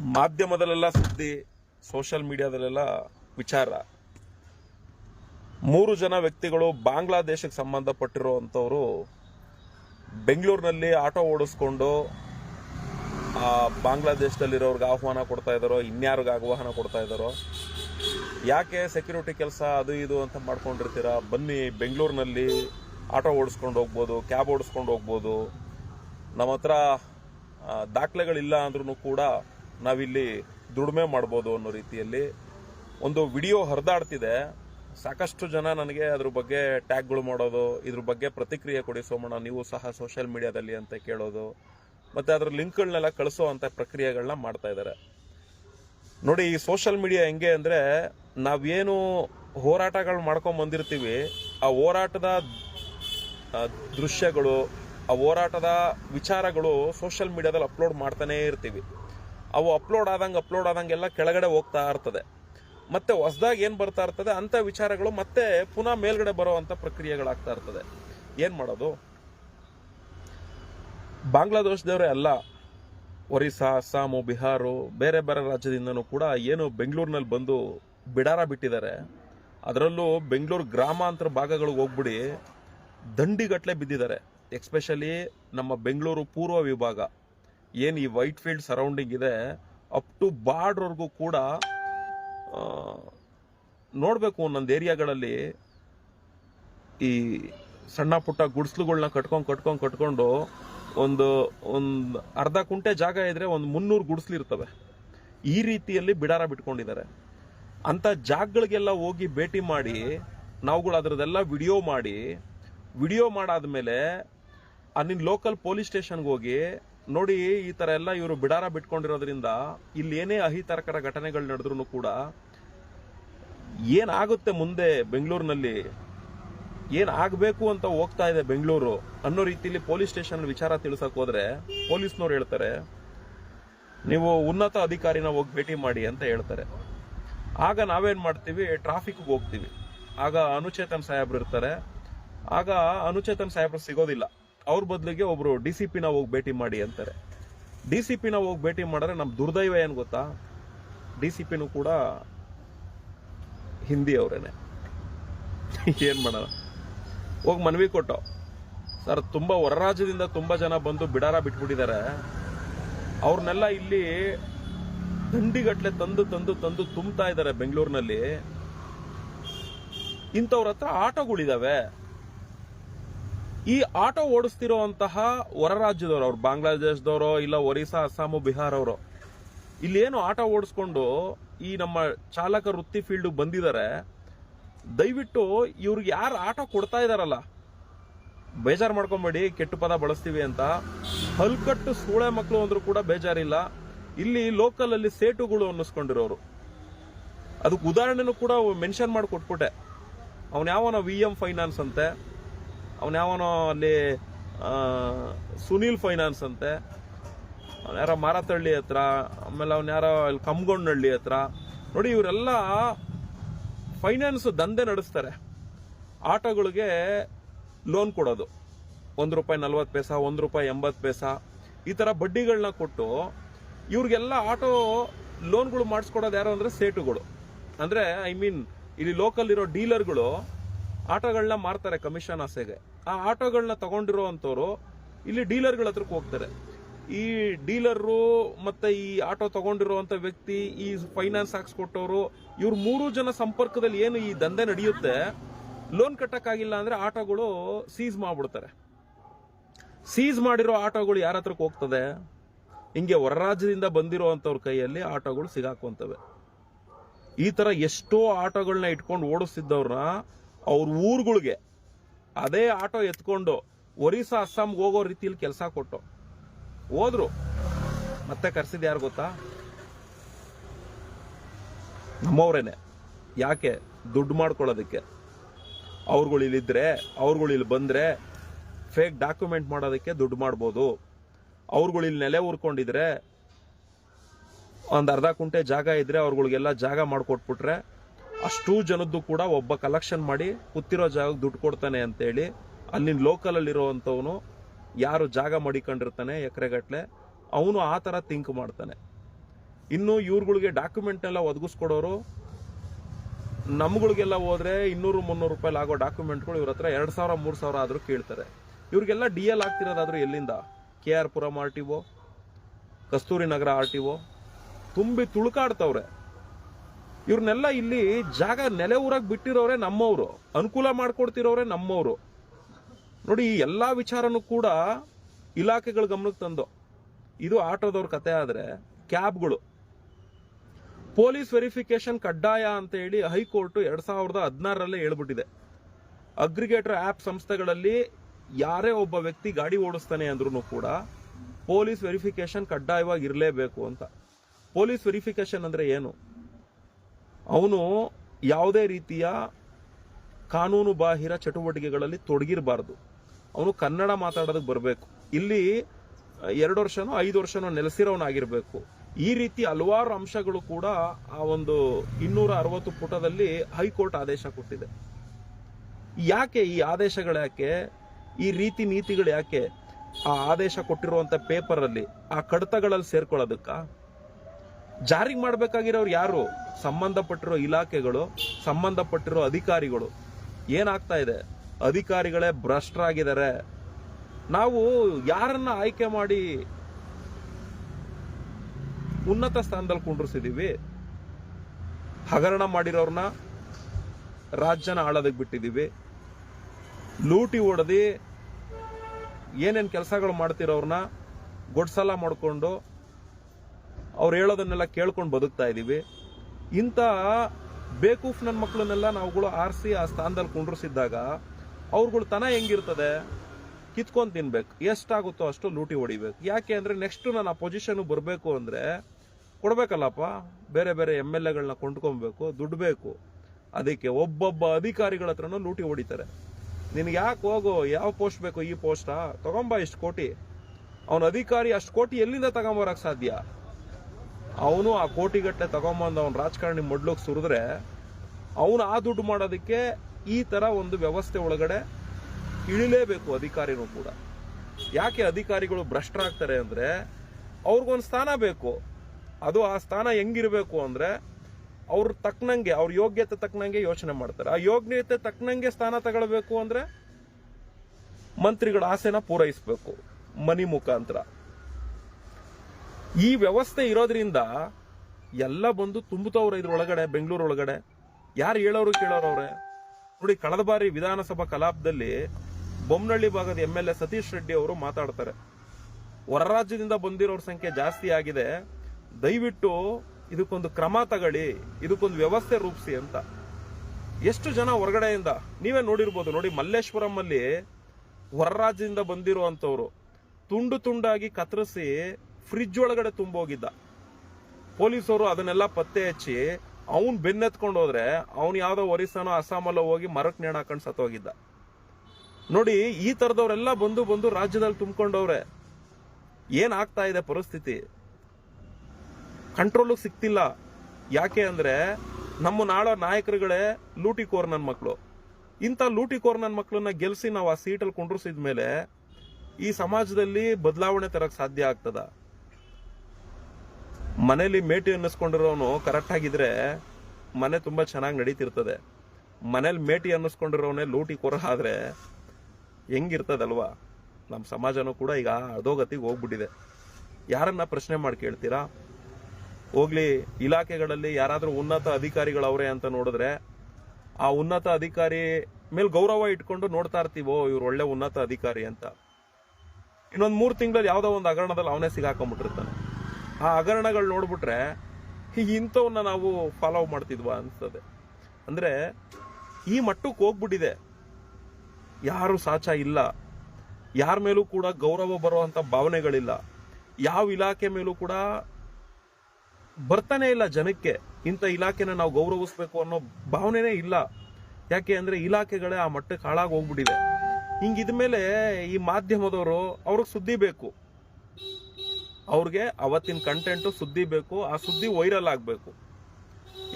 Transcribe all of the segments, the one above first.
ಮಾಧ್ಯಮದಲ್ಲೆಲ್ಲ ಸುದ್ದಿ ಸೋಷಿಯಲ್ ಮೀಡಿಯಾದಲ್ಲೆಲ್ಲ ವಿಚಾರ. ಮೂರು ಜನ ವ್ಯಕ್ತಿಗಳು ಬಾಂಗ್ಲಾದೇಶಕ್ಕೆ ಸಂಬಂಧಪಟ್ಟಿರುವಂಥವರು ಬೆಂಗಳೂರಿನಲ್ಲಿ ಆಟೋ ಓಡಿಸ್ಕೊಂಡು, ಆ, ಬಾಂಗ್ಲಾದೇಶದಲ್ಲಿರೋರ್ಗೆ ಆಹ್ವಾನ ಕೊಡ್ತಾ ಇದ್ದಾರೋ, ಇನ್ಯಾರಿಗೆ ಆಹ್ವಾನ ಕೊಡ್ತಾ ಇದ್ದಾರೋ, ಯಾಕೆ ಸೆಕ್ಯೂರಿಟಿ ಕೆಲಸ ಅದು ಇದು ಅಂತ ಮಾಡ್ಕೊಂಡಿರ್ತೀರಾ? ಬನ್ನಿ, ಬೆಂಗಳೂರಿನಲ್ಲಿ ಆಟೋ ಓಡಿಸ್ಕೊಂಡು ಹೋಗ್ಬೋದು, ಕ್ಯಾಬ್ ಓಡಿಸ್ಕೊಂಡು ಹೋಗ್ಬೋದು. ನಮ್ಮ ಹತ್ರ ದಾಖಲೆಗಳಿಲ್ಲ ಅಂದ್ರೂ ಕೂಡ ನಾವಿಲ್ಲಿ ದುಡಿಮೆ ಮಾಡ್ಬೋದು ಅನ್ನೋ ರೀತಿಯಲ್ಲಿ ಒಂದು ವಿಡಿಯೋ ಹರಿದಾಡ್ತಿದೆ. ಸಾಕಷ್ಟು ಜನ ನನಗೆ ಅದ್ರ ಬಗ್ಗೆ ಟ್ಯಾಗ್ಗಳು ಮಾಡೋದು, ಇದ್ರ ಬಗ್ಗೆ ಪ್ರತಿಕ್ರಿಯೆ ಕೊಡಿ ಸೋಮಣ್ಣ, ನೀವು ಸಹ ಸೋಷಿಯಲ್ ಮೀಡಿಯಾದಲ್ಲಿ ಅಂತ ಕೇಳೋದು, ಮತ್ತು ಅದ್ರ ಲಿಂಕ್ಗಳನ್ನೆಲ್ಲ ಕಳಿಸೋ ಅಂಥ ಪ್ರಕ್ರಿಯೆಗಳನ್ನ ಮಾಡ್ತಾ ಇದ್ದಾರೆ. ನೋಡಿ, ಈ ಸೋಷಿಯಲ್ ಮೀಡಿಯಾ ಹೆಂಗೆ ಅಂದರೆ ನಾವೇನು ಹೋರಾಟಗಳು ಮಾಡ್ಕೊಂಡ್ಬಂದಿರ್ತೀವಿ ಆ ಹೋರಾಟದ ದೃಶ್ಯಗಳು ಆ ಹೋರಾಟದ ವಿಚಾರಗಳು ಸೋಷಿಯಲ್ ಮೀಡಿಯಾದಲ್ಲಿ ಅಪ್ಲೋಡ್ ಮಾಡ್ತಾನೇ ಇರ್ತೀವಿ. ಅವು ಅಪ್ಲೋಡ್ ಆದಂಗೆ ಅಪ್ಲೋಡ್ ಆದಂಗೆಲ್ಲ ಕೆಳಗಡೆ ಹೋಗ್ತಾ ಇರ್ತದೆ. ಮತ್ತೆ ಹೊಸದಾಗಿ ಏನು ಬರ್ತಾ ಇರ್ತದೆ ಅಂತ ವಿಚಾರಗಳು ಮತ್ತೆ ಪುನಃ ಮೇಲ್ಗಡೆ ಬರುವಂತ ಪ್ರಕ್ರಿಯೆಗಳಾಗ್ತಾ ಇರ್ತದೆ. ಏನು ಮಾಡೋದು? ಬಾಂಗ್ಲಾದೇಶದವರೇ ಅಲ್ಲ, ಒರಿಸ್ಸಾ, ಅಸ್ಸಾಮು, ಬಿಹಾರು, ಬೇರೆ ಬೇರೆ ರಾಜ್ಯದಿಂದನೂ ಕೂಡ ಏನು ಬೆಂಗಳೂರಿನಲ್ಲಿ ಬಂದು ಬಿಡಾರ ಬಿಟ್ಟಿದ್ದಾರೆ. ಅದರಲ್ಲೂ ಬೆಂಗಳೂರು ಗ್ರಾಮಾಂತರ ಭಾಗಗಳಿಗೆ ಹೋಗ್ಬಿಡಿ ದಂಡಿಗಟ್ಟಲೆ ಬಿದ್ದಿದ್ದಾರೆ. ಎಕ್ಸ್ಪೆಷಲಿ ನಮ್ಮ ಬೆಂಗಳೂರು ಪೂರ್ವ ವಿಭಾಗ, ಏನು ಈ ವೈಟ್ ಫೀಲ್ಡ್ ಸರೌಂಡಿಂಗ್ ಇದೆ, ಅಪ್ ಟು ಬಾರ್ಡ್ವರೆಗೂ ಕೂಡ ನೋಡಬೇಕು ಒಂದೊಂದು ಏರಿಯಾಗಳಲ್ಲಿ ಈ ಸಣ್ಣ ಪುಟ್ಟ ಗುಡಿಸ್ಲುಗಳನ್ನ ಕಟ್ಕೊಂಡು ಕಟ್ಕೊಂಡು ಕಟ್ಕೊಂಡು ಒಂದು ಒಂದು ಅರ್ಧ ಕುಂಟೆ ಜಾಗ ಇದ್ರೆ ಒಂದು ಮುನ್ನೂರು ಗುಡಿಸ್ಲು ಇರ್ತವೆ. ಈ ರೀತಿಯಲ್ಲಿ ಬಿಡಾರ ಬಿಟ್ಕೊಂಡಿದ್ದಾರೆ. ಅಂಥ ಜಾಗಗಳಿಗೆಲ್ಲ ಹೋಗಿ ಭೇಟಿ ಮಾಡಿ, ನಾವುಗಳು ಅದರದೆಲ್ಲ ವಿಡಿಯೋ ಮಾಡಿ, ವಿಡಿಯೋ ಮಾಡಾದ್ಮೇಲೆ ಅಲ್ಲಿ ಲೋಕಲ್ ಪೊಲೀಸ್ ಸ್ಟೇಷನ್ಗೆ ಹೋಗಿ, ನೋಡಿ ಈ ತರ ಎಲ್ಲ ಇವರು ಬಿಡಾರ ಬಿಟ್ಕೊಂಡಿರೋದ್ರಿಂದ ಇಲ್ಲಿ ಏನೇ ಅಹಿತರಕರ ಘಟನೆಗಳು ನಡೆದ್ರು ಕೂಡ ಏನಾಗುತ್ತೆ ಮುಂದೆ ಬೆಂಗಳೂರಿನಲ್ಲಿ? ಏನ್ ಆಗ್ಬೇಕು ಅಂತ ಹೋಗ್ತಾ ಇದೆ ಬೆಂಗಳೂರು ಅನ್ನೋ ರೀತಿಲಿ ಪೊಲೀಸ್ ಸ್ಟೇಷನ್ ವಿಚಾರ ತಿಳಿಸಕ್ ಹೋದ್ರೆ ಪೊಲೀಸ್ನವ್ರು ಹೇಳ್ತಾರೆ, ನೀವು ಉನ್ನತ ಅಧಿಕಾರಿನ ಹೋಗಿ ಭೇಟಿ ಮಾಡಿ ಅಂತ ಹೇಳ್ತಾರೆ. ಆಗ ನಾವೇನ್ ಮಾಡ್ತೀವಿ? ಟ್ರಾಫಿಕ್ ಹೋಗ್ತೀವಿ. ಆಗ ಅನುಚೇತನ್ ಸಾಹೇಬ್ರು ಇರ್ತಾರೆ. ಆಗ ಅನುಚೇತನ್ ಸಾಹೇಬ್ರು ಸಿಗೋದಿಲ್ಲ. ಅವ್ರ ಬದಲಿಗೆ ಒಬ್ರು ಡಿ ಸಿ ಪಿನ ಹೋಗಿ ಭೇಟಿ ಮಾಡಿ ಅಂತಾರೆ. ಡಿ ಸಿ ಪಿನ ಹೋಗಿ ಭೇಟಿ ಮಾಡಿದ್ರೆ ನಮ್ಮ ದುರ್ದೈವ ಏನು ಗೊತ್ತಾ? ಡಿ ಸಿ ಪಿನೂ ಕೂಡ ಹಿಂದಿ ಅವರೇನೆ. ಏನು ಮಾಡೋಣ? ಹೋಗಿ ಮನವಿ ಕೊಟ್ಟು. ಸರ್, ತುಂಬಾ ಹೊರರಾಜ್ಯದಿಂದ ತುಂಬ ಜನ ಬಂದು ಬಿಡಾರ ಬಿಟ್ಬಿಟ್ಟಿದ್ದಾರೆ. ಅವ್ರನ್ನೆಲ್ಲ ಇಲ್ಲಿ ದಂಡಿಗಟ್ಲೆ ತಂದು ತಂದು ತಂದು ತುಂಬ್ತಾ ಇದ್ದಾರೆ ಬೆಂಗಳೂರಿನಲ್ಲಿ. ಇಂಥವ್ರ ಹತ್ರ ಆಟೋಗಳಿದಾವೆ. ಈ ಆಟೋ ಓಡಿಸ್ತಿರೋಂತಹ ಹೊರ ರಾಜ್ಯದವರು ಅವ್ರು, ಬಾಂಗ್ಲಾದೇಶದವರು ಇಲ್ಲ ಒರಿಸ್ಸಾ, ಅಸ್ಸಾಮು ಬಿಹಾರ್ ಅವರು ಇಲ್ಲೇನು ಆಟೋ ಓಡಿಸ್ಕೊಂಡು ಈ ನಮ್ಮ ಚಾಲಕ ವೃತ್ತಿ ಫೀಲ್ಡ್ ಬಂದಿದ್ದಾರೆ ದಯವಿಟ್ಟು ಇವ್ರಿಗೆ ಯಾರು ಆಟೋ ಕೊಡ್ತಾ ಇದಾರಲ್ಲ, ಬೇಜಾರು ಮಾಡ್ಕೊಂಬೇಡಿ, ಕೆಟ್ಟು ಪದ ಬಳಸ್ತೀವಿ ಅಂತ. ಹಲ್ಕಟ್ಟು ಸೂಳೆ ಮಕ್ಕಳು ಅಂದ್ರೂ ಕೂಡ ಬೇಜಾರಿಲ್ಲ. ಇಲ್ಲಿ ಲೋಕಲ್ ಅಲ್ಲಿ ಸೇಟುಗಳು ಅನ್ನಿಸ್ಕೊಂಡಿರೋರು. ಅದಕ್ಕೆ ಉದಾಹರಣೆನೂ ಕೂಡ ಮೆನ್ಷನ್ ಮಾಡಿ ಕೊಟ್ಬಿಟ್ಟೆ ಅವನು ಯಾವನ ವಿ ಎಂ ಫೈನಾನ್ಸ್ ಅಂತೆ. ಅವನ್ ಯಾವನೋ ಅಲ್ಲಿ ಸುನೀಲ್ ಫೈನಾನ್ಸ್ ಅಂತೆ. ಯಾರೋ ಮಾರತಳ್ಳಿ ಹತ್ರ, ಆಮೇಲೆ ಅವ್ನ ಯಾರೋ ಇಲ್ಲಿ ಕಮ್ಗೊಂಡಹಳ್ಳಿ ಹತ್ರ. ನೋಡಿ, ಇವರೆಲ್ಲ ಫೈನಾನ್ಸ್ ದಂಧೆ ನಡೆಸ್ತಾರೆ. ಆಟೋಗಳಿಗೆ ಲೋನ್ ಕೊಡೋದು. ಒಂದು ರೂಪಾಯಿ ನಲ್ವತ್ತು ಪೈಸ, ಒಂದು ರೂಪಾಯಿ ಎಂಬತ್ತು ಪೈಸ. ಈ ಥರ ಬಡ್ಡಿಗಳನ್ನ ಕೊಟ್ಟು ಇವ್ರಿಗೆಲ್ಲ ಆಟೋ ಲೋನ್ಗಳು ಮಾಡಿಸ್ಕೊಡೋದು ಯಾರು ಅಂದರೆ ಸೇಟುಗಳು. ಅಂದರೆ, ಐ ಮೀನ್, ಇಲ್ಲಿ ಲೋಕಲ್ ಇರೋ ಡೀಲರ್ಗಳು ಆಟೋಗಳನ್ನ ಮಾರ್ತಾರೆ ಕಮಿಷನ್ ಆಸೆಗೆ. ಆ ಆಟೋಗಳನ್ನ ತಗೊಂಡಿರೋ ಇಲ್ಲಿ ಡೀಲರ್ಗಳ ಹತ್ರಕ್ಕೆ ಹೋಗ್ತಾರೆ. ಈ ಡೀಲರು ಮತ್ತೆ ಈ ಆಟೋ ತಗೊಂಡಿರುವಂತ ವ್ಯಕ್ತಿ, ಈ ಫೈನಾನ್ಸ್ ಹಾಕ್ಸ್ಕೊಟ್ಟವರು, ಇವ್ರ ಮೂರು ಜನ ಸಂಪರ್ಕದಲ್ಲಿ ಏನು ಈ ದಂಧೆ ನಡೆಯುತ್ತೆ, ಲೋನ್ ಕಟ್ಟಕ್ಕಾಗಿಲ್ಲ ಅಂದ್ರೆ ಆಟೋಗಳು ಸೀಸ್ ಮಾಡ್ಬಿಡ್ತಾರೆ. ಸೀಸ್ ಮಾಡಿರೋ ಆಟೋಗಳು ಯಾರ ಹತ್ರಕ್ಕೆ ಹೋಗ್ತದೆ? ಹಿಂಗೆ ಹೊರ ರಾಜ್ಯದಿಂದ ಅಂಥವ್ರ ಕೈಯಲ್ಲಿ ಆಟೋಗಳು ಸಿಗಾಕೊಂತವೆ ಈ ತರ ಎಷ್ಟೋ ಆಟೋಗಳನ್ನ ಇಟ್ಕೊಂಡು ಓಡಿಸ್ತಿದ್ದವ್ರನ್ನ ಅವ್ರ ಊರುಗಳಿಗೆ ಅದೇ ಆಟೋ ಎತ್ಕೊಂಡು ಒರಿಸ್ಸಾ ಅಸ್ಸಾಂಗೆ ಹೋಗೋ ರೀತಿಯಲ್ಲಿ ಕೆಲಸ ಕೊಟ್ಟು ಹೋದ್ರು. ಮತ್ತೆ ಕರ್ಸಿದ್ ಯಾರು ಗೊತ್ತಾ? ನಮ್ಮವ್ರೇನೆ. ಯಾಕೆ? ದುಡ್ಡು ಮಾಡ್ಕೊಳ್ಳೋದಕ್ಕೆ. ಅವ್ರುಗಳು ಇಲ್ಲಿದ್ರೆ, ಅವ್ರುಗಳು ಇಲ್ಲಿ ಬಂದ್ರೆ ಫೇಕ್ ಡಾಕ್ಯುಮೆಂಟ್ ಮಾಡೋದಕ್ಕೆ ದುಡ್ಡು ಮಾಡ್ಬೋದು. ಅವ್ರುಗಳು ಇಲ್ಲಿ ನೆಲೆ ಊರ್ಕೊಂಡಿದ್ರೆ ಒಂದು ಅರ್ಧ ಕುಂಟೆ ಜಾಗ ಇದ್ರೆ ಅವ್ರುಗಳಿಗೆಲ್ಲ ಜಾಗ ಮಾಡ್ಕೊಟ್ಬಿಟ್ರೆ ಅಷ್ಟೂ ಜನದ್ದು ಕೂಡ ಒಬ್ಬ ಕಲೆಕ್ಷನ್ ಮಾಡಿ ಕೂತಿರೋ ಜಾಗಕ್ಕೆ ದುಡ್ಡು ಕೊಡ್ತಾನೆ ಅಂತೇಳಿ ಅಲ್ಲಿನ ಲೋಕಲ್ ಅಲ್ಲಿ ಇರುವಂತವನು ಯಾರು ಜಾಗ ಮಡಿಕೊಂಡಿರ್ತಾನೆ ಎಕರೆಗಟ್ಲೆ, ಅವನು ಆ ಥರ ಥಿಂಕ್ ಮಾಡ್ತಾನೆ. ಇನ್ನು ಇವ್ರುಗಳಿಗೆ ಡಾಕ್ಯುಮೆಂಟ್ನೆಲ್ಲ ಒದಗಿಸ್ಕೊಡೋರು, ನಮ್ಗಳಿಗೆಲ್ಲ ಹೋದ್ರೆ ಇನ್ನೂರು, ಮುನ್ನೂರು ರೂಪಾಯಿ ಆಗೋ ಡಾಕ್ಯುಮೆಂಟ್ಗಳು ಇವ್ರ ಹತ್ರ ಎರಡು ಸಾವಿರ, ಮೂರು ಸಾವಿರ ಆದ್ರೂ ಕೇಳ್ತಾರೆ. ಇವ್ರಿಗೆಲ್ಲ ಡಿ ಎಲ್ ಆಗ್ತಿರೋದಾದ್ರೂ ಎಲ್ಲಿಂದ? K R Puram R T O, Kasturi Nagar R T O, ತುಂಬಿ ತುಳುಕಾಡ್ತವ್ರೆ. ಇವ್ರನ್ನೆಲ್ಲ ಇಲ್ಲಿ ಜಾಗ ನೆಲೆ ಊರಾಗ ಬಿಟ್ಟಿರೋರೆ ನಮ್ಮವರು. ಅನುಕೂಲ ಮಾಡ್ಕೊಡ್ತಿರೋರೆ ನಮ್ಮವರು. ನೋಡಿ, ಈ ಎಲ್ಲ ವಿಚಾರನೂ ಕೂಡ ಇಲಾಖೆಗಳ ಗಮನಕ್ಕೆ ತಂದು. ಇದು ಆಟೋದವ್ರ ಕತೆ ಆದ್ರೆ ಕ್ಯಾಬ್ಗಳು. ಪೊಲೀಸ್ ವೆರಿಫಿಕೇಶನ್ ಕಡ್ಡಾಯ ಅಂತ ಹೇಳಿ ಹೈಕೋರ್ಟ್ ಎರಡ್ ಸಾವಿರದ ಹದಿನಾರರಲ್ಲೇ ಹೇಳ್ಬಿಟ್ಟಿದೆ. ಅಗ್ರಿಗೇಟರ್ ಆಪ್ ಸಂಸ್ಥೆಗಳಲ್ಲಿ ಯಾರೇ ಒಬ್ಬ ವ್ಯಕ್ತಿ ಗಾಡಿ ಓಡಿಸ್ತಾನೆ ಅಂದ್ರೂ ಕೂಡ ಪೊಲೀಸ್ ವೆರಿಫಿಕೇಶನ್ ಕಡ್ಡಾಯವಾಗಿ ಇರಲೇಬೇಕು ಅಂತ. ಪೊಲೀಸ್ ವೆರಿಫಿಕೇಶನ್ ಅಂದ್ರೆ ಏನು? ಅವನು ಯಾವುದೇ ರೀತಿಯ ಕಾನೂನು ಬಾಹಿರ ಚಟುವಟಿಕೆಗಳಲ್ಲಿ ತೊಡಗಿರಬಾರ್ದು. ಅವನು ಕನ್ನಡ ಮಾತಾಡೋದಕ್ಕೆ ಬರಬೇಕು. ಇಲ್ಲಿ ಎರಡು ವರ್ಷನೋ ಐದು ವರ್ಷನೋ ನೆಲೆಸಿರೋನಾಗಿರಬೇಕು. ಈ ರೀತಿ ಹಲವಾರು ಅಂಶಗಳು ಕೂಡ ಆ ಒಂದು ಇನ್ನೂರ ಅರವತ್ತು ಪುಟದಲ್ಲಿ ಹೈಕೋರ್ಟ್ ಆದೇಶ ಕೊಟ್ಟಿದೆ. ಯಾಕೆ ಈ ಆದೇಶಗಳು ಯಾಕೆ? ಈ ರೀತಿ ನೀತಿಗಳು ಯಾಕೆ? ಆ ಆದೇಶ ಕೊಟ್ಟಿರುವಂತ ಪೇಪರ್ ಅಲ್ಲಿ ಆ ಕಡತಗಳಲ್ಲಿ ಸೇರ್ಕೊಳ್ಳೋದಕ್ಕ? ಜಾರಿಗೆ ಮಾಡಬೇಕಾಗಿರೋರು ಯಾರು? ಸಂಬಂಧಪಟ್ಟಿರೋ ಇಲಾಖೆಗಳು, ಸಂಬಂಧಪಟ್ಟಿರೋ ಅಧಿಕಾರಿಗಳು. ಏನಾಗ್ತಾ ಇದೆ? ಅಧಿಕಾರಿಗಳೇ ಭ್ರಷ್ಟರಾಗಿದ್ದಾರೆ. ನಾವು ಯಾರನ್ನ ಆಯ್ಕೆ ಮಾಡಿ ಉನ್ನತ ಸ್ಥಾನದಲ್ಲಿ ಕುಂಡ್ರಿಸಿದೀವಿ? ಹಗರಣ ಮಾಡಿರೋರ್ನ ರಾಜ್ಯನ ಆಳೋದಕ್ಕೆ ಬಿಟ್ಟಿದ್ದೀವಿ ಲೂಟಿ ಹೊಡೆದು ಏನೇನು ಕೆಲಸಗಳು ಮಾಡ್ತಿರೋರ್ನ ಗೊಡ್ಸಲ ಮಾಡ್ಕೊಂಡು ಅವ್ರು ಹೇಳೋದನ್ನೆಲ್ಲ ಕೇಳ್ಕೊಂಡು ಬದುಕ್ತಾ ಇದ್ದೀವಿ ಇಂಥ ಬೇಕೂಫ್ ನನ್ನ ಮಕ್ಕಳನ್ನೆಲ್ಲ ನಾವುಗಳು ಆರಿಸಿ ಆ ಸ್ಥಾನದಲ್ಲಿ ಕುಂಡ್ರಿಸಿದ್ದಾಗ ಅವ್ರುಗಳು ತನ ಹೆಂಗಿರ್ತದೆ? ಕಿತ್ಕೊಂಡು ತಿನ್ಬೇಕು. ಎಷ್ಟಾಗುತ್ತೋ ಅಷ್ಟು ಲೂಟಿ ಹೊಡಿಬೇಕು. ಯಾಕೆ ಅಂದರೆ ನೆಕ್ಸ್ಟ್ ನಾನು ಆ ಪೊಸಿಷನ್ ಬರಬೇಕು ಅಂದರೆ ಕೊಡಬೇಕಲ್ಲಪ್ಪ? ಬೇರೆ ಬೇರೆ ಎಂ ಎಲ್ ಎಗಳನ್ನ ಕೊಂಡ್ಕೊಬೇಕು ದುಡ್ಡು ಬೇಕು ಅದಕ್ಕೆ ಒಬ್ಬೊಬ್ಬ ಅಧಿಕಾರಿಗಳ ಹತ್ರನೂ ಲೂಟಿ ಹೊಡಿತಾರೆ. ನಿನಗೆ ಯಾಕೆ ಹೋಗು? ಯಾವ ಪೋಸ್ಟ್ ಬೇಕು ಈ ಪೋಸ್ಟಾ ತಗೊಂಬ ಇಷ್ಟು ಕೋಟಿ. ಅವನ ಅಧಿಕಾರಿ ಅಷ್ಟು ಕೋಟಿ ಎಲ್ಲಿಂದ ತಗೊಂಬರಕ್ಕೆ ಸಾಧ್ಯ? ಅವನು ಆ ಕೋಟಿಗಟ್ಟಲೆ ತಗೊಂಬಂದು ಅವನ ರಾಜಕಾರಣಿ ಮೊಡ್ಲೋಕ್ ಸುರಿದ್ರೆ ಅವನು ಆ ದುಡ್ಡು ಮಾಡೋದಕ್ಕೆ ಈ ತರ ಒಂದು ವ್ಯವಸ್ಥೆ ಒಳಗಡೆ ಇಳಿಲೇಬೇಕು ಅಧಿಕಾರಿನೂ ಕೂಡ. ಯಾಕೆ ಅಧಿಕಾರಿಗಳು ಭ್ರಷ್ಟರಾಗ್ತಾರೆ ಅಂದ್ರೆ ಅವ್ರಿಗೊಂದು ಸ್ಥಾನ ಬೇಕು. ಅದು ಆ ಸ್ಥಾನ ಹೆಂಗಿರ್ಬೇಕು ಅಂದ್ರೆ ಅವ್ರ ತಕ್ಕನಂಗೆ ಅವ್ರ ಯೋಗ್ಯತೆ ತಕ್ಕನಂಗೆ ಯೋಚನೆ ಮಾಡ್ತಾರೆ. ಆ ಯೋಗ್ಯತೆ ತಕ್ಕನಂಗೆ ಸ್ಥಾನ ತಗೊಳ್ಬೇಕು ಅಂದ್ರೆ ಮಂತ್ರಿಗಳ ಆಸೆನ ಪೂರೈಸಬೇಕು ಮನಿ ಮುಖಾಂತರ. ಈ ವ್ಯವಸ್ಥೆ ಇರೋದ್ರಿಂದ ಎಲ್ಲ ಬಂದು ತುಂಬುತ್ತವ್ರೆ ಇದ್ರೊಳಗಡೆ ಬೆಂಗಳೂರು ಒಳಗಡೆ. ಯಾರು ಹೇಳೋರು ಕೇಳೋರು ಅವ್ರೆ? ನೋಡಿ, ಕಳೆದ ಬಾರಿ ವಿಧಾನಸಭಾ ಕಲಾಪದಲ್ಲಿ ಬೊಮ್ಮನಹಳ್ಳಿ ಭಾಗದ M L A Satish Reddy ಅವರು ಮಾತಾಡ್ತಾರೆ. ಹೊರ ರಾಜ್ಯದಿಂದ ಬಂದಿರೋರ ಸಂಖ್ಯೆ ಜಾಸ್ತಿ ಆಗಿದೆ. ದಯವಿಟ್ಟು ಇದಕ್ಕೊಂದು ಕ್ರಮ ತಗೊಳ್ಳಿ, ಇದಕ್ಕೊಂದು ವ್ಯವಸ್ಥೆ ರೂಪಿಸಿ ಅಂತ. ಎಷ್ಟು ಜನ ಹೊರಗಡೆಯಿಂದ, ನೀವೇ ನೋಡಿರ್ಬೋದು, ನೋಡಿ ಮಲ್ಲೇಶ್ವರಂ ಅಲ್ಲಿ ಹೊರ ರಾಜ್ಯದಿಂದ ತುಂಡು ತುಂಡಾಗಿ ಕತ್ತರಿಸಿ ಫ್ರಿಡ್ಜ್ ಒಳಗಡೆ ತುಂಬೋಗಿದ್ದ. ಪೊಲೀಸರು ಅದನ್ನೆಲ್ಲ ಪತ್ತೆ ಹಚ್ಚಿ ಅವನ್ ಬೆನ್ನೆತ್ಕೊಂಡು ಹೋದ್ರೆ ಅವನ್ ಯಾವ್ದೋ ಒರಿಸ್ಸಾನೋ ಅಸ್ಸಾಮಲ್ಲೋ ಹೋಗಿ ಮರಕ್ ನೇಣ ಹಾಕೊಂಡು ಸತ್ತೋಗಿದ್ದ. ನೋಡಿ, ಈ ತರದವ್ರೆಲ್ಲ ಬಂದು ಬಂದು ರಾಜ್ಯದಲ್ಲಿ ತುಂಬಿಕೊಂಡವ್ರೆ. ಏನ್ ಆಗ್ತಾ ಇದೆ ಪರಿಸ್ಥಿತಿ? ಕಂಟ್ರೋಲ್ ಸಿಗ್ತಿಲ್ಲ. ಯಾಕೆ ಅಂದ್ರೆ ನಮ್ಮ ನಾಳೋ ನಾಯಕರುಗಳೇ ಲೂಟಿಕೋರ್ ನನ್ನ ಮಕ್ಕಳು ಇಂಥ ಲೂಟಿಕೋರ್ ನನ್ನ ಮಕ್ಕಳನ್ನ ಗೆಲ್ಸಿ ನಾವು ಆ ಸೀಟಲ್ಲಿ ಕುಂಡ್ರಿಸಿದ ಮೇಲೆ ಈ ಸಮಾಜದಲ್ಲಿ ಬದಲಾವಣೆ ತರಕ್ ಸಾಧ್ಯ ಆಗ್ತದ? ಮನೇಲಿ ಮೇಟಿ ಅನ್ನಿಸ್ಕೊಂಡಿರೋನು ಕರೆಕ್ಟ್ ಆಗಿದ್ರೆ ಮನೆ ತುಂಬಾ ಚೆನ್ನಾಗಿ ನಡೀತಿರ್ತದೆ. ಮನೇಲಿ ಮೇಟಿ ಅನ್ನಿಸ್ಕೊಂಡಿರೋನೇ ಲೂಟಿ ಕೊರ ಆದ್ರೆ ಹೆಂಗಿರ್ತದಲ್ವಾ? ನಮ್ಮ ಸಮಾಜನೂ ಕೂಡ ಈಗ ಅಧೋಗತಿಗೆ ಹೋಗ್ಬಿಟ್ಟಿದೆ. ಯಾರನ್ನ ಪ್ರಶ್ನೆ ಮಾಡಿ ಕೇಳ್ತೀರಾ? ಹೋಗ್ಲಿ, ಇಲಾಖೆಗಳಲ್ಲಿ ಯಾರಾದರೂ ಉನ್ನತ ಅಧಿಕಾರಿಗಳವ್ರೆ ಅಂತ ನೋಡಿದ್ರೆ ಆ ಉನ್ನತ ಅಧಿಕಾರಿ ಮೇಲೆ ಗೌರವ ಇಟ್ಕೊಂಡು ನೋಡ್ತಾ ಇರ್ತೀವೋ ಇವ್ರು ಒಳ್ಳೆ ಉನ್ನತ ಅಧಿಕಾರಿ ಅಂತ. ಇನ್ನೊಂದು ಮೂರು ತಿಂಗಳಲ್ಲಿ ಯಾವುದೋ ಒಂದು ಹಗರಣದಲ್ಲಿ ಅವನೇ ಸಿಗಾಕೊಂಡ್ಬಿಟ್ಟಿರ್ತಾನೆ ಆ ಹಗರಣಗಳು ನೋಡ್ಬಿಟ್ರೆ ಇಂಥವನ್ನ ನಾವು ಫಾಲೋ ಮಾಡ್ತಿದ್ವಾ ಅನ್ಸ್ತದೆ. ಅಂದ್ರೆ ಈ ಮಟ್ಟಕ್ಕೆ ಹೋಗ್ಬಿಟ್ಟಿದೆ. ಯಾರು ಸಾಚ ಇಲ್ಲ. ಯಾರ ಮೇಲೂ ಕೂಡ ಗೌರವ ಬರುವಂತ ಭಾವನೆಗಳಿಲ್ಲ. ಯಾವ ಇಲಾಖೆ ಮೇಲೂ ಕೂಡ ಬರ್ತಾನೆ ಇಲ್ಲ ಜನಕ್ಕೆ. ಇಂಥ ಇಲಾಖೆನ ನಾವು ಗೌರವಿಸ್ಬೇಕು ಅನ್ನೋ ಭಾವನೆನೇ ಇಲ್ಲ. ಯಾಕೆ ಅಂದ್ರೆ ಇಲಾಖೆಗಳೇ ಆ ಮಟ್ಟಕ್ಕೆ ಹಾಳಾಗಿ ಹೋಗ್ಬಿಟ್ಟಿದೆ ಹಿಂಗಿದ್ಮೇಲೆ ಈ ಮಾಧ್ಯಮದವರು ಅವ್ರಿಗೆ ಸುದ್ದಿ ಬೇಕು. ಅವ್ರಿಗೆ ಅವತ್ತಿನ ಕಂಟೆಂಟು ಸುದ್ದಿ ಬೇಕು, ಆ ಸುದ್ದಿ ವೈರಲ್ ಆಗಬೇಕು.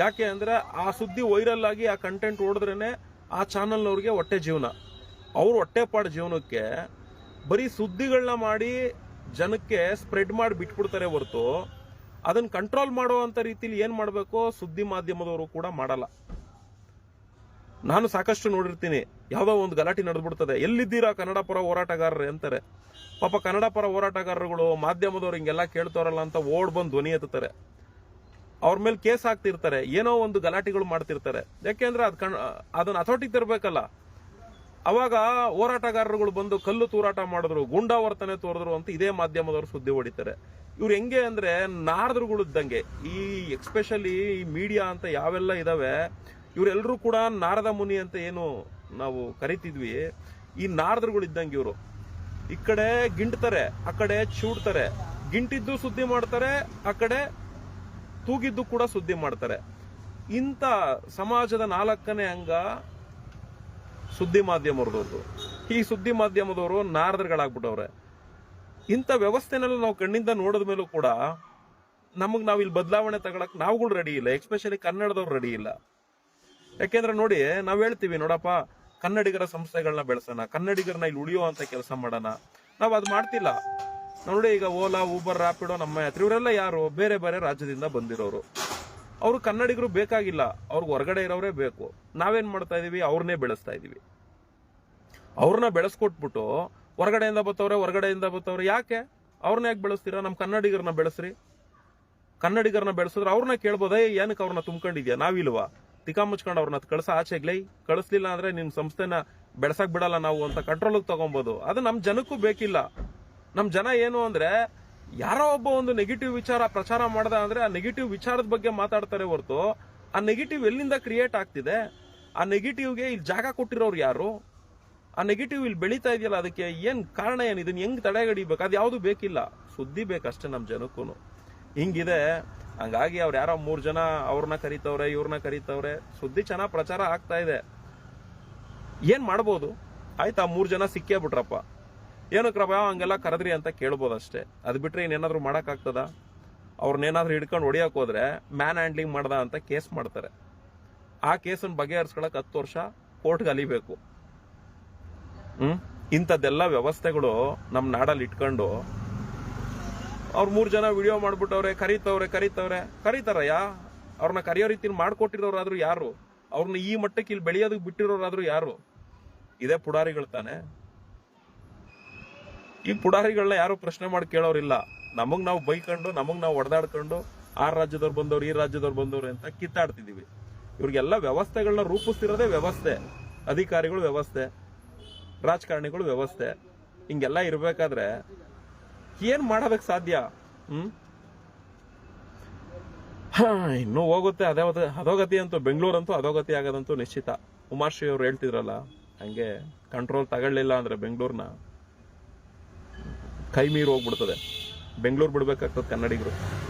ಯಾಕೆ ಅಂದರೆ ಆ ಸುದ್ದಿ ವೈರಲ್ ಆಗಿ ಆ ಕಂಟೆಂಟ್ ಓಡಿದ್ರೇ ಆ ಚಾನಲ್ನವ್ರಿಗೆ ಹೊಟ್ಟೆ ಜೀವನ. ಅವ್ರ ಹೊಟ್ಟೆಪಾಡು ಜೀವನಕ್ಕೆ ಬರೀ ಸುದ್ದಿಗಳನ್ನ ಮಾಡಿ ಜನಕ್ಕೆ ಸ್ಪ್ರೆಡ್ ಮಾಡಿ ಬಿಟ್ಬಿಡ್ತಾರೆ ಹೊರತು ಅದನ್ನು ಕಂಟ್ರೋಲ್ ಮಾಡುವಂಥ ರೀತಿಲಿ ಏನು ಮಾಡಬೇಕು? ಸುದ್ದಿ ಮಾಧ್ಯಮದವರು ಕೂಡ ಮಾಡಲ್ಲ. ನಾನು ಸಾಕಷ್ಟು ನೋಡಿರ್ತೀನಿ. ಯಾವುದೋ ಒಂದು ಗಲಾಟೆ ನಡೆದ್ಬಿಡ್ತದೆ. ಎಲ್ಲಿದ್ದೀರಾ ಕನ್ನಡ ಪರ ಹೋರಾಟಗಾರರು ಅಂತಾರೆ. ಪಾಪ ಕನ್ನಡ ಪರ ಹೋರಾಟಗಾರರುಗಳು ಮಾಧ್ಯಮದವ್ರು ಹಿಂಗೆಲ್ಲ ಕೇಳ್ತಾರಲ್ಲ ಅಂತ ಓಡ್ ಬಂದು ಧ್ವನಿ ಎತ್ತಾರೆ ಅವ್ರ ಮೇಲೆ ಕೇಸ್ ಹಾಕ್ತಿರ್ತಾರೆ. ಏನೋ ಒಂದು ಗಲಾಟೆಗಳು ಮಾಡ್ತಿರ್ತಾರೆ. ಯಾಕೆಂದ್ರೆ ಅದು ಕಣ್ ಅದನ್ನ ಅಥೋಟಿಗೆ ತರಬೇಕಲ್ಲ. ಅವಾಗ ಹೋರಾಟಗಾರರುಗಳು ಬಂದು ಕಲ್ಲು ತೂರಾಟ ಮಾಡಿದ್ರು ಗೂಂಡಾವರ್ತನೆ ತೋರಿದ್ರು ಅಂತ ಇದೇ ಮಾಧ್ಯಮದವರು ಸುದ್ದಿ ಹೊಡಿತಾರೆ. ಇವ್ರು ಹೆಂಗೆ ಅಂದ್ರೆ ನಾರದ್ರುಗಳು ಇದ್ದಂಗೆ ಈ ಎಕ್ಸ್ಪೆಷಲಿ ಈ ಮೀಡಿಯಾ ಅಂತ ಯಾವೆಲ್ಲ ಇದಾವೆ ಇವರೆಲ್ಲರೂ ಕೂಡ ನಾರದ ಮುನಿ ಅಂತ ಏನು ನಾವು ಕರಿತಿದ್ವಿ. ಈ ನಾರದರುಗಳು ಇದ್ದಂಗೆ ಇವರು. ಈ ಕಡೆ ಗಿಂಟ್ತಾರೆ, ಆ ಕಡೆ ಚೂಡ್ತಾರೆ. ಗಿಂಟಿದ್ದು ಸುದ್ದಿ ಮಾಡ್ತಾರೆ, ಆ ಕಡೆ ತೂಗಿದ್ದು ಕೂಡ ಸುದ್ದಿ ಮಾಡ್ತಾರೆ. ಇಂಥ ಸಮಾಜದ ನಾಲ್ಕನೇ ಅಂಗ ಸುದ್ದಿ ಮಾಧ್ಯಮದವ್ರದ್ದು. ಈ ಸುದ್ದಿ ಮಾಧ್ಯಮದವರು ನಾರದರುಗಳಾಗ್ಬಿಟ್ಟವ್ರೆ. ಇಂಥ ವ್ಯವಸ್ಥೆನೆಲ್ಲ ನಾವು ಕಣ್ಣಿಂದ ನೋಡಿದ ಮೇಲೂ ಕೂಡ ನಮಗ್ ನಾವು ಇಲ್ಲಿ ಬದಲಾವಣೆ ತಗೊಳಕ್ ನಾವುಗಳು ರೆಡಿ ಇಲ್ಲ. ಎಕ್ಸ್ಪೆಷಲಿ ಕನ್ನಡದವ್ರು ರೆಡಿ ಇಲ್ಲ. ಯಾಕೆಂದ್ರೆ ನೋಡಿ, ನಾವ್ ಹೇಳ್ತೀವಿ, ನೋಡಪ್ಪ, ಕನ್ನಡಿಗರ ಸಂಸ್ಥೆಗಳನ್ನ ಬೆಳೆಸೋಣ ಕನ್ನಡಿಗರನ್ನ ಇಲ್ಲಿ ಉಳಿಯುವಂತ ಕೆಲಸ ಮಾಡೋಣ. ನಾವ್ ಅದ್ ಮಾಡ್ತಿಲ್ಲ. ನೋಡಿ, ಈಗ ಓಲಾ, ಊಬರ್ ರ್ಯಾಪಿಡೋ ನಮ್ಮ ಯಾತ್ರಿ, ಇವರೆಲ್ಲ ಯಾರು? ಬೇರೆ ಬೇರೆ ರಾಜ್ಯದಿಂದ ಬಂದಿರೋರು. ಅವ್ರು ಕನ್ನಡಿಗರು ಬೇಕಾಗಿಲ್ಲ. ಅವ್ರಿಗೆ ಹೊರಗಡೆ ಇರೋರೇ ಬೇಕು. ನಾವೇನ್ ಮಾಡ್ತಾ ಇದೀವಿ? ಅವ್ರನ್ನೇ ಬೆಳೆಸ್ತಾ ಇದೀವಿ. ಅವ್ರನ್ನ ಬೆಳೆಸ್ಕೊಟ್ಬಿಟ್ಟು ಹೊರಗಡೆಯಿಂದ ಬತ್ತವ್ರೆ ಹೊರಗಡೆಯಿಂದ ಬತ್ತವ್ರೆ, ಯಾಕೆ? ಅವ್ರನ್ನ ಯಾಕೆ ಬೆಳೆಸ್ತೀರಾ? ನಮ್ಮ ಕನ್ನಡಿಗರನ್ನ ಬೆಳೆಸ್ರಿ. ಕನ್ನಡಿಗರನ್ನ ಬೆಳೆಸಿದ್ರೆ ಅವ್ರನ್ನ ಕೇಳ್ಬೋದೇ ಏನಕ್ಕೆ ಅವ್ರನ್ನ ತುಂಬ್ಕೊಂಡಿದ್ಯಾ? ನಾವಿಲ್ವಾ? ತಿಕಾ ಮುಚ್ಕೊಂಡು ಅವ್ರನ್ನ ಕಳ್ಸ ಆಚೆಗ್ಲೈ ಕಳಿಸ್ಲಿಲ್ಲ ಅಂದ್ರೆ ನಿಮ್ ಸಂಸ್ಥೆನ ಬೆಳೆಸಕ್ ಬಿಡಲ್ಲ ನಾವು ಅಂತ ಕಂಟ್ರೋಲ್ ತಗೊಬೋದು. ಅದು ನಮ್ ಜನಕ್ಕೂ ಬೇಕಿಲ್ಲ. ನಮ್ ಜನ ಏನು ಅಂದ್ರೆ, ಯಾರೋ ಒಬ್ಬ ಒಂದು ನೆಗೆಟಿವ್ ವಿಚಾರ ಪ್ರಚಾರ ಮಾಡದ ಅಂದ್ರೆ ಆ ನೆಗೆಟಿವ್ ವಿಚಾರದ ಬಗ್ಗೆ ಮಾತಾಡ್ತಾರೆ ಹೊರತು, ಆ ನೆಗೆಟಿವ್ ಎಲ್ಲಿಂದ ಕ್ರಿಯೇಟ್ ಆಗ್ತಿದೆ? ಆ ನೆಗೆಟಿವ್ಗೆ ಇಲ್ಲಿ ಜಾಗ ಕೊಟ್ಟಿರೋರು ಯಾರು? ಆ ನೆಗೆಟಿವ್ ಇಲ್ಲಿ ಬೆಳೀತಾ ಇದೆಯಲ್ಲ, ಅದಕ್ಕೆ ಏನ್ ಕಾರಣ ಏನು? ಇದನ್ನ ಹೆಂಗ್ ತಡೆಗಡಿಬೇಕು? ಅದು ಯಾವ್ದು ಬೇಕಿಲ್ಲ. ಸುದ್ದಿ ಬೇಕಷ್ಟೇ ನಮ್ ಜನಕ್ಕೂ ಹಿಂಗಿದೆ ಹಂಗಾಗಿ ಅವ್ರು ಯಾರೋ ಮೂರು ಜನ ಅವ್ರನ್ನ ಕರಿತವ್ರೆ ಇವ್ರನ್ನ ಕರಿತವ್ರೆ. ಸುದ್ದಿ ಚೆನ್ನಾಗಿ ಪ್ರಚಾರ ಆಗ್ತಾ ಇದೆ. ಏನು ಮಾಡ್ಬೋದು? ಆಯ್ತಾ, ಮೂರು ಜನ ಸಿಕ್ಕೇ ಬಿಟ್ರಪ್ಪ. ಏನು ಏನಕ್ರಪ್ಪ ಹಂಗೆಲ್ಲ ಕರೆದ್ರಿ ಅಂತ ಕೇಳ್ಬೋದು ಅಷ್ಟೇ. ಅದು ಬಿಟ್ರೆ ಇನ್ನೇನಾದರೂ ಮಾಡೋಕ್ಕಾಗ್ತದ ಅವ್ರನ್ನೇನಾದ್ರೂ ಹಿಡ್ಕೊಂಡು ಹೊಡಿಯಕ್ ಹೋದ್ರೆ ಮ್ಯಾನ್ ಹ್ಯಾಂಡ್ಲಿಂಗ್ ಮಾಡ್ದ ಅಂತ ಕೇಸ್ ಮಾಡ್ತಾರೆ. ಆ ಕೇಸನ್ನು ಬಗೆಹರಿಸ್ಕೊಳಕ್ ಹತ್ತು ವರ್ಷ ಕೋರ್ಟ್ಗೆ ಅಲಿಬೇಕು. ಹ್ಮ್? ಇಂಥದ್ದೆಲ್ಲ ವ್ಯವಸ್ಥೆಗಳು ನಮ್ಮ ನಾಡಲ್ಲಿ ಇಟ್ಕೊಂಡು ಅವ್ರ ಮೂರು ಜನ ವಿಡಿಯೋ ಮಾಡ್ಬಿಟ್ಟವ್ರೆ, ಕರೀತವ್ರೆ ಕರೀತವ್ರೆ. ಕರೀತಾರಯ್ಯ? ಅವ್ರನ್ನ ಕರೆಯೋ ರೀತಿಲಿ ಮಾಡ್ಕೊಟ್ಟಿರೋರಾದ್ರೂ ಯಾರು? ಅವ್ರನ್ನ ಈ ಮಟ್ಟಕ್ಕೆ ಇಲ್ಲಿ ಬೆಳೆಯೋದಕ್ಕೆ ಬಿಟ್ಟಿರೋರಾದ್ರೂ ಯಾರು? ಇದೇ ಪುಡಾರಿಗಳು ತಾನೆ. ಈ ಪುಡಾರಿಗಳನ್ನ ಯಾರು ಪ್ರಶ್ನೆ ಮಾಡಿ ಕೇಳೋರಿಲ್ಲ. ನಮಗ್ ನಾವು ಬೈಕೊಂಡು, ನಮಗ್ ನಾವು ಒಡೆದಾಡ್ಕೊಂಡು ಆ ರಾಜ್ಯದವ್ರು ಬಂದವ್ರು, ಈ ರಾಜ್ಯದವ್ರು ಬಂದವ್ರು ಅಂತ ಕಿತ್ತಾಡ್ತಿದೀವಿ. ಇವ್ರಿಗೆಲ್ಲ ವ್ಯವಸ್ಥೆಗಳನ್ನ ರೂಪಿಸ್ತಿರೋದೇ ವ್ಯವಸ್ಥೆ. ಅಧಿಕಾರಿಗಳು ವ್ಯವಸ್ಥೆ, ರಾಜಕಾರಣಿಗಳು ವ್ಯವಸ್ಥೆ. ಹಿಂಗೆಲ್ಲ ಇರ್ಬೇಕಾದ್ರೆ ಏನ್ ಮಾಡಬೇಕು ಸಾಧ್ಯ? ಹ್ಮ್? ಇನ್ನೂ ಹೋಗುತ್ತೆ. ಅದೇ ಅಧೋಗತಿ ಅಂತೂ, ಬೆಂಗಳೂರಂತೂ ಅಧೋಗತಿ ಆಗೋದಂತೂ ನಿಶ್ಚಿತ. ಉಮಾಶ್ರೀ ಅವ್ರು ಹೇಳ್ತಿದ್ರಲ್ಲ, ಹಂಗೆ ಕಂಟ್ರೋಲ್ ತಗೊಳ್ಳಿಲ್ಲ ಅಂದ್ರೆ ಬೆಂಗಳೂರ್ನ ಕೈ ಮೀರು ಹೋಗ್ಬಿಡ್ತದೆ. ಬೆಂಗಳೂರು ಬಿಡ್ಬೇಕಾಗ್ತದೆ ಕನ್ನಡಿಗರು.